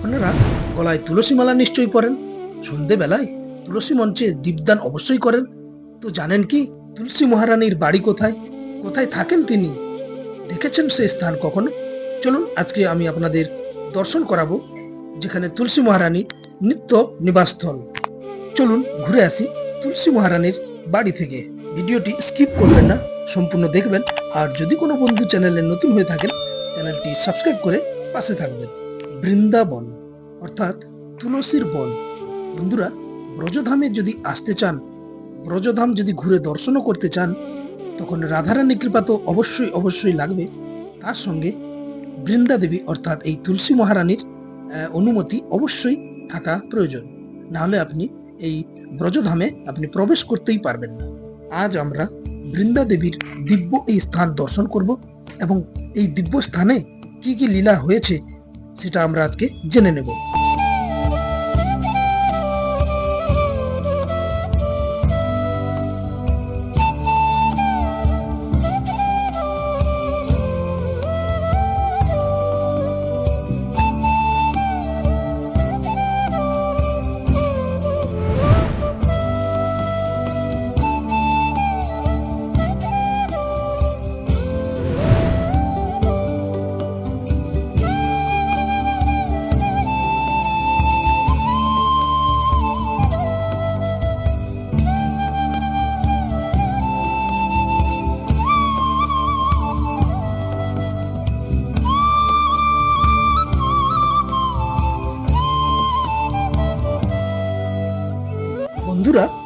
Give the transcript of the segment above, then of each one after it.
আপনারা গলায় তুলসী মালা নিশ্চয়ই পড়েন সন্ধেবেলায় তুলসী মঞ্চে দীপদান অবশ্যই করেন। তো জানেন কি, তুলসী মহারানীর বাড়ি কোথায়? কোথায় থাকেন তিনি? দেখেছেন সেই স্থান কখনো? চলুন, আজকে আমি আপনাদের দর্শন করাবো, যেখানে তুলসী মহারানী নিত্য নিবাসস্থল। চলুন, ঘুরে আসি তুলসী মহারানীর বাড়ি থেকে। ভিডিওটি স্কিপ করবেন না, সম্পূর্ণ দেখবেন। আর যদি কোনো বন্ধু চ্যানেলে নতুন হয়ে থাকেন, চ্যানেলটি সাবস্ক্রাইব করে পাশে থাকবেন। বৃন্দাবন, অর্থাৎ তুলসীর বন। বন্ধুরা, ব্রজধামে যদি আসতে চান, ব্রজধাম যদি ঘুরে দর্শনও করতে চান, তখন রাধারানী কৃপা তো অবশ্যই অবশ্যই লাগবে। তার সঙ্গে বৃন্দাদেবী অর্থাৎ এই তুলসী মহারানীর অনুমতি অবশ্যই থাকা প্রয়োজন। না হলে আপনি এই ব্রজধামে আপনি প্রবেশ করতেই পারবেন না। আজ আমরা বৃন্দা দেবীর দিব্য এই স্থান দর্শন করব এবং এই দিব্য স্থানে কি কি লীলা হয়েছে সেটা আমরা আজকে জেনে নেব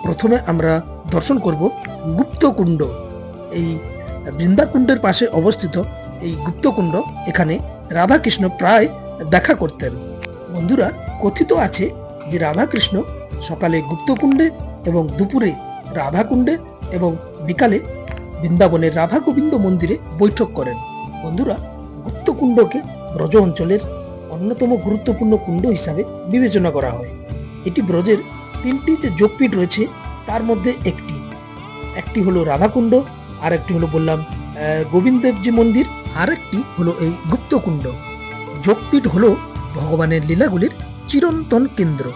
প্রথমে আমরা দর্শন করব গুপ্তকুণ্ড। এই বৃন্দাকুণ্ডের পাশে অবস্থিত এই গুপ্তকুণ্ড এখানে রাধাকৃষ্ণ প্রায় দেখা করতেন। বন্ধুরা, কথিত আছে যে রাধাকৃষ্ণ সকালে গুপ্তকুণ্ডে এবং দুপুরে রাধাকুণ্ডে এবং বিকালে বৃন্দাবনের রাধা গোবিন্দ মন্দিরে বৈঠক করেন। বন্ধুরা, গুপ্তকুণ্ডকে ব্রজ অঞ্চলের অন্যতম গুরুত্বপূর্ণ কুণ্ড হিসাবে বিবেচনা করা হয়। এটি ব্রজের তিনটি যে যোগপীঠ রয়েছে, তার মধ্যে একটি। একটি হলো রাধাকুণ্ড আর একটি হলো বললাম গোবিন্দদেবজি মন্দির আর একটি হলো এই গুপ্তকুণ্ড। যোগপীঠ হলো ভগবানের লীলাগুলির চিরন্তন কেন্দ্র।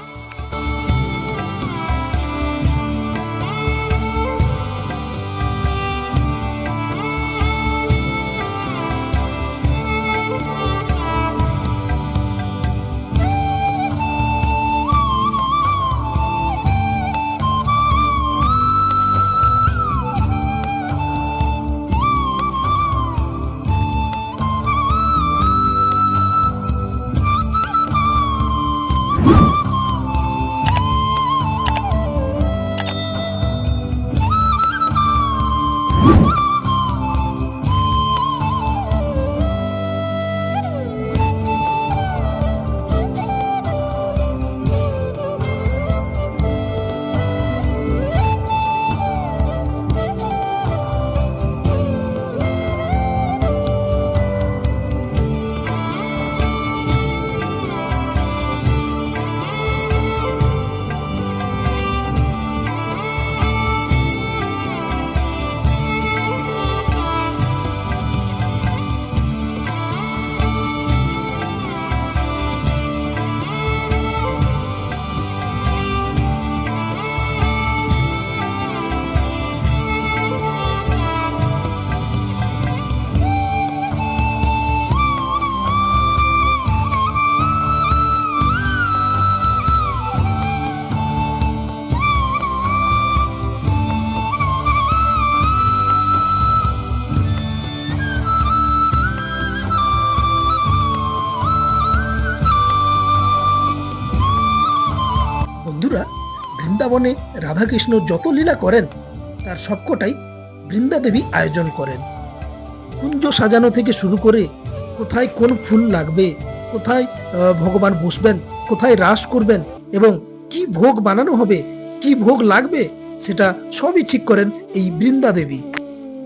বৃন্দাবনে রাধাকৃষ্ণ যত লীলা করেন, তার সবকটাই বৃন্দা দেবী আয়োজন করেন। কুঞ্জ সাজানো থেকে শুরু করে কোথায় কোন ফুল লাগবে, কোথায় ভগবান বসবেন, কোথায় রাস করবেন এবং কি ভোগ বানানো হবে, কি ভোগ লাগবে, সেটা সবই ঠিক করেন এই বৃন্দা দেবী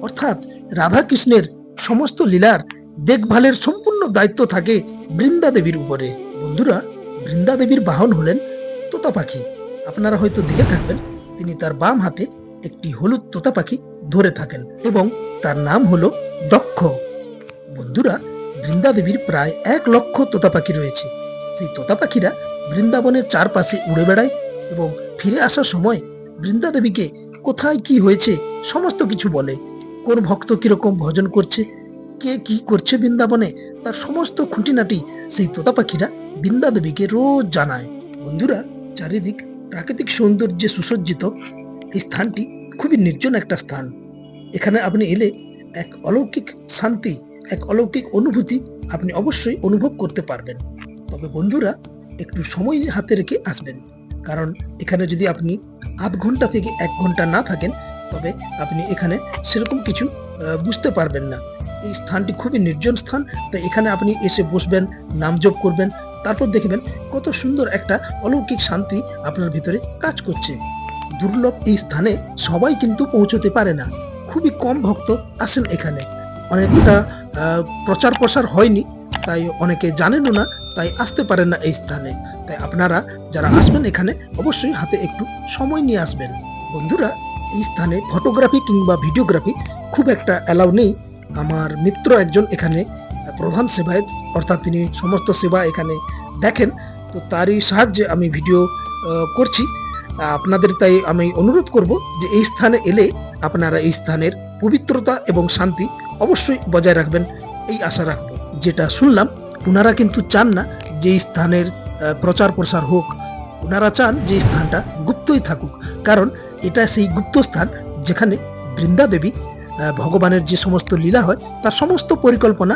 অর্থাৎ রাধা কৃষ্ণের সমস্ত লীলার দেখভালের সম্পূর্ণ দায়িত্ব থাকে বৃন্দা দেবীর উপরে। বন্ধুরা বৃন্দা দেবীর বাহন হলেন তোতা পাখি। আপনারা হয়তো দেখে থাকবেন, তিনি তার বাম হাতে একটি হলুদ তোতা পাখি ধরে থাকেন এবং তার নাম হলো দক্ষ। বন্ধুরা, বৃন্দা দেবীর প্রায় এক লক্ষ তোতা পাখি রয়েছে। সেই তোতা পাখিরা বৃন্দাবনের চারপাশে উড়ে বেড়ায় এবং ফিরে আসার সময় বৃন্দা দেবীকে কোথায় কি হয়েছে সমস্ত কিছু বলে। কোন ভক্ত কীরকম ভজন করছে, কে কি করছে বৃন্দাবনে, তার সমস্ত খুঁটিনাটি সেই তোতা পাখিরা বৃন্দা দেবীকে রোজ জানায়। বন্ধুরা, চারিদিক প্রাকৃতিক সৌন্দর্যে সুসজ্জিত এই স্থানটি খুবই নির্জন একটা স্থান। এখানে আপনি এলে এক অলৌকিক শান্তি, এক অলৌকিক অনুভূতি আপনি অবশ্যই অনুভব করতে পারবেন। তবে বন্ধুরা, একটু সময় হাতে রেখে আসবেন। কারণ এখানে যদি আপনি আধ ঘণ্টা থেকে এক ঘণ্টা না থাকেন, তবে আপনি এখানে সেরকম কিছু বুঝতে পারবেন না। এই স্থানটি খুবই নির্জন স্থান, তাই এখানে আপনি এসে বসবেন নাম জপ করবেন তারপর দেখবেন কত সুন্দর একটা অলৌকিক শান্তি আপনার ভিতরে কাজ করছে। দুর্লভ এই স্থানে সবাই কিন্তু পৌঁছতে পারে না। খুবই কম ভক্ত আসেন এখানে। অনেকটা প্রচার প্রসার হয়নি, তাই অনেকে জানেনও না, তাই আসতে পারেন না এই স্থানে। তাই আপনারা যারা আসবেন এখানে অবশ্যই হাতে একটু সময় নিয়ে আসবেন। বন্ধুরা, এই স্থানে ফটোগ্রাফি কিংবা ভিডিওগ্রাফি খুব একটা অ্যালাউ নেই। আমার মিত্র একজন এখানে প্রধান সেবায়ত অর্থাৎ তিনি সমস্ত সেবা এখানে দেখেন তো তারই সাহায্যে আমি ভিডিও করছি। আপনাদের তাই আমি অনুরোধ করব যে এই স্থানে এলে আপনারা এই স্থানের পবিত্রতা এবং শান্তি অবশ্যই বজায় রাখবেন। এই আশা রাখব। যেটা শুনলাম ওনারা কিন্তু চান না যে স্থানের প্রচার প্রসার হোক। ওনারা চান যে স্থানটা গুপ্তই থাকুক। কারণ এটা সেই গুপ্ত স্থান যেখানে বৃন্দা দেবী আহ, ভগবানের যে সমস্ত লীলা হয়, তার সমস্ত পরিকল্পনা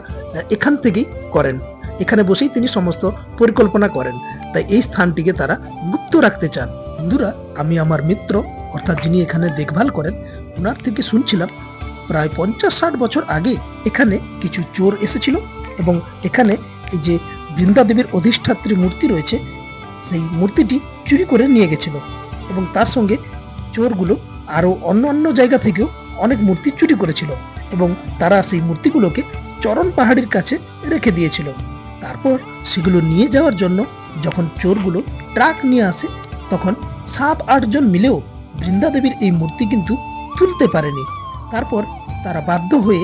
এখান থেকেই করেন। এখানে বসেই তিনি সমস্ত পরিকল্পনা করেন। তাই এই স্থানটিকে তারা গুপ্ত রাখতে চান। বন্ধুরা, আমি আমার মিত্র, অর্থাৎ যিনি এখানে দেখভাল করেন ওনার থেকে শুনছিলাম, প্রায় পঞ্চাশ ষাট বছর আগে এখানে কিছু চোর এসেছিল এবং এখানে এই যে বৃন্দাদেবীর অধিষ্ঠাত্রী মূর্তি রয়েছে, সেই মূর্তিটি চুরি করে নিয়ে গেছিল। এবং তার সঙ্গে চোরগুলো আরও অন্য অন্য জায়গা থেকেও অনেক মূর্তি চুরি করেছিল এবং তারা সেই মূর্তিগুলোকে চরণ পাহাড়ির কাছে রেখে দিয়েছিল। তারপর সেগুলো নিয়ে যাওয়ার জন্য যখন চোরগুলো ট্রাক নিয়ে আসে, তখন সাত আটজন মিলেও বৃন্দা দেবীর এই মূর্তি কিন্তু তুলতে পারেনি। তারপর তারা বাধ্য হয়ে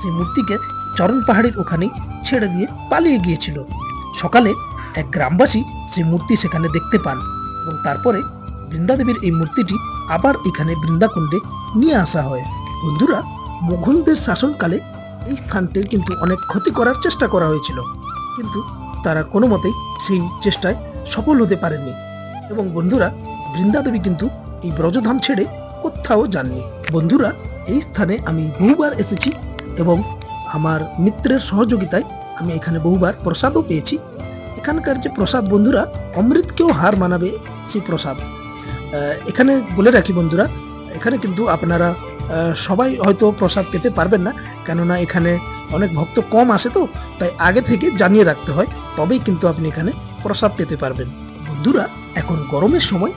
সেই মূর্তিকে চরণ পাহাড়ের ওখানেই ছেড়ে দিয়ে পালিয়ে গিয়েছিল। সকালে এক গ্রামবাসী সেই মূর্তি সেখানে দেখতে পান এবং তারপরে বৃন্দাদেবীর এই মূর্তিটি আবার এখানে বৃন্দাকুণ্ডে নিয়ে আসা হয়। বন্ধুরা, মুঘলদের শাসনকালে এই স্থানটির কিন্তু অনেক ক্ষতি করার চেষ্টা করা হয়েছিল। কিন্তু তারা কোনো মতেই সেই চেষ্টায় সফল হতে পারেনি এবং বন্ধুরা বৃন্দাদেবী কিন্তু এই ব্রজধাম ছেড়ে কোথাও যাননি। বন্ধুরা, এই স্থানে আমি বহুবার এসেছি এবং আমার মিত্রের সহযোগিতায় আমি এখানে বহুবার প্রসাদও পেয়েছি। এখানকার যে প্রসাদ বন্ধুরা, অমৃতকেও হার মানাবে সেই প্রসাদ। এখানে বলে রাখি বন্ধুরা এখানে কিন্তু আপনারা সবাই হয়তো প্রসাদ পেতে পারবেন না, কেননা এখানে অনেক ভক্ত কম আসে তো, তাই আগে থেকে জানিয়ে রাখতে হয়, তবেই কিন্তু আপনি এখানে প্রসাদ পেতে পারবেন। বন্ধুরা, এখন গরমের সময়,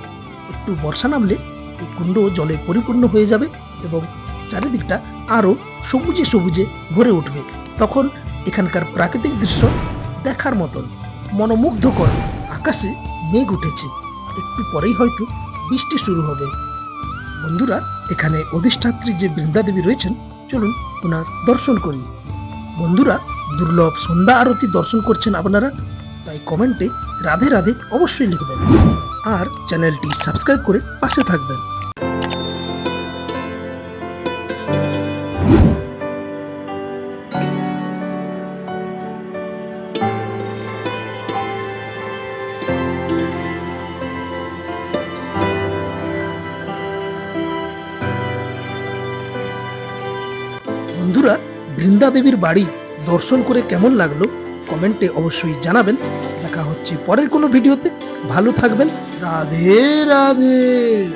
একটু বর্ষা নামলে এই কুণ্ড জলে পরিপূর্ণ হয়ে যাবে এবং চারিদিকটা আরও সবুজে সবুজে ভরে উঠবে। তখন এখানকার প্রাকৃতিক দৃশ্য দেখার মতন মনোমুগ্ধকর আকাশে মেঘ উঠেছে। একটু পরেই হয়তো বৃষ্টি শুরু হবে। বন্ধুরা, এখানে অধিষ্ঠাত্রী যে বৃন্দাদেবী রয়েছেন, চলুন ওনার দর্শন করি। বন্ধুরা, দুর্লভ সন্ধ্যা আরতি দর্শন করছেন আপনারা, তাই কমেন্টে রাধে রাধে অবশ্যই লিখবেন। আর চ্যানেলটি সাবস্ক্রাইব করে পাশে থাকবেন। বন্ধুরা, বৃন্দা দেবীর বাড়ি দর্শন করে কেমন লাগল? কমেন্টে অবশ্যই জানাবেন। দেখা হচ্ছে পরের কোনো ভিডিওতে। ভালো থাকবেন। রাধে রাধে।